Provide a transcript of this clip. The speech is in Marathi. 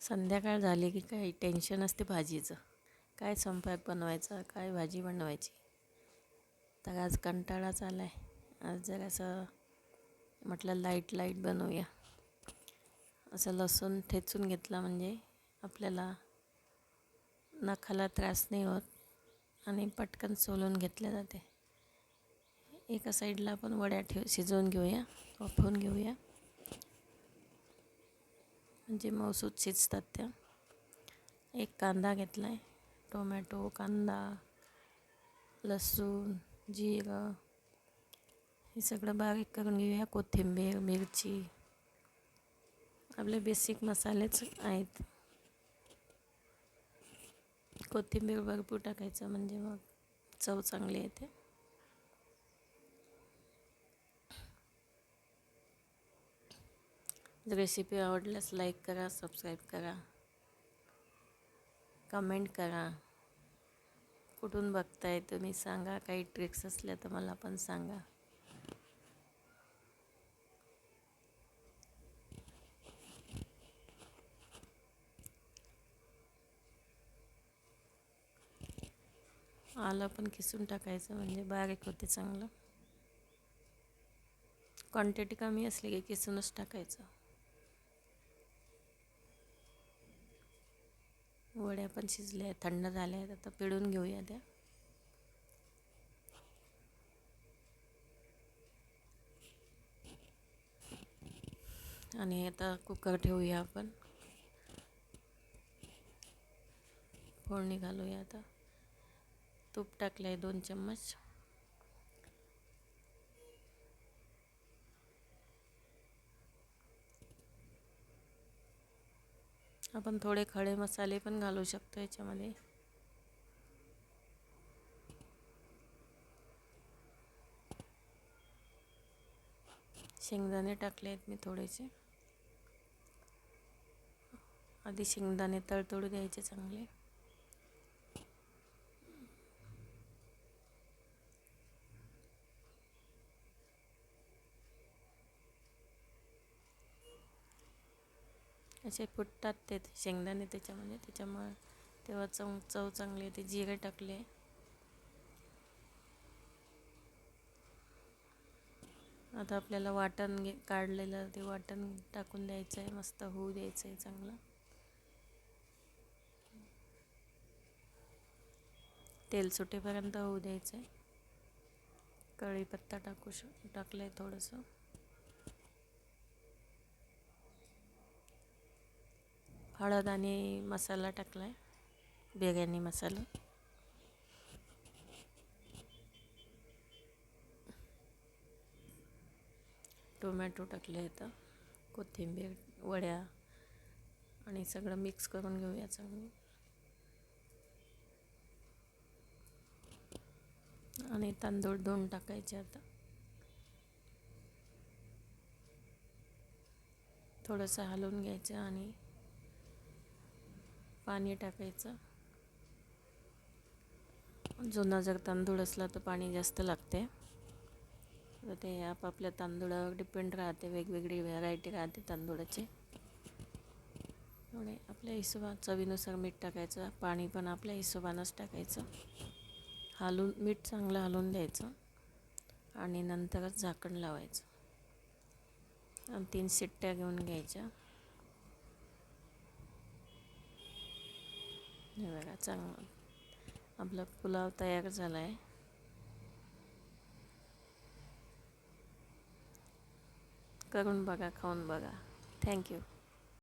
संध्याकाळ झाली की काही टेन्शन असते भाजीचं. काय स्वयंपाक बनवायचा काय भाजी बनवायची? तर आज कंटाळाच आला आहे आज जरासं म्हटलं लाइट लाइट बनवूया. असं लसूण ठेचून घेतला म्हणजे आपल्याला नखाला त्रास नाही होत आणि पटकन सोलून घेतल्या जाते. एका साईडला आपण वड्या ठेव शिजवून घेऊया वाफवून घेऊया. म्हणजे मऊसूत शिजतात त्या. एक कांदा घेतला आहे टोमॅटो कांदा लसूण जिरं. हे सगळं बारीक करून घेऊया कोथिंबीर मिरची. आपले बेसिक मसालेच आहेत. कोथिंबीर भरपूर टाकायचं म्हणजे मग चव चांगली येते. रेसिपी आवडल्यास लाईक करा सबस्क्राईब करा कमेंट करा. कुठून बघताय तुम्ही सांगा काही ट्रिक्स असल्या तर मला पण सांगा. आलं पण किसून टाकायचं म्हणजे बारीक होते चांगलं. क्वांटिटी कमी असली की किसूनच टाकायचं. वड्या पण शिजल्या आहेत थंड झाल्या आहेत. आता पिळून घेऊया त्या. आणि आता कुकर ठेवूया आपण. फोडणी घालूया आता. तूप टाकलं आहे दोन चम्मच. आपण थोडे खडे मसाले पण घालू शकतो याच्यामध्ये. शेंगदाणे टाकले आहेत मी थोडेसे. आधी शेंगदाणे तळतळू द्यायचे चांगले. असे फुटतात ते शेंगदाणे त्याच्यामध्ये. त्याच्यामुळे तेव्हा चव चव चांगली येते. जिरे टाकले. आता आपल्याला वाटण घे काढलेलं ते वाटण टाकून द्यायचं आहे मस्त होऊ द्यायचं आहे चांगलं. तेल सुटेपर्यंत होऊ द्यायचं आहे कढीपत्ता टाकू श टाकलं आहे थोडंसं. हळद आणि मसाला टाकला आहे बिर्याणी मसाला. टोमॅटो टाकले आहेत कोथिंबीर वड्या आणि सगळं मिक्स करून घेऊया चांगलं. आणि तांदूळ दोन टाकायचे आता. थोडंसं हलवून घ्यायचं आणि पाणी टाकायचं. जुना जर तांदूळ असला तर पाणी जास्त लागते. तर ते आपापल्या तांदूळावर डिपेंड राहते वेगवेगळी व्हरायटी राहते तांदूळाची. त्यामुळे आपल्या हिशोबा चवीनुसार मीठ टाकायचं पाणी पण आपल्या हिशोबानंच टाकायचं. हलून मीठ चांगलं हलवून द्यायचं आणि नंतरच झाकण लावायचं. आणि तीन शिट्ट्या घेऊन घ्यायच्या. हे बघा चांगलं. आपला पुलाव तयार झाला आहे करून बघा खाऊन बघा. थँक्यू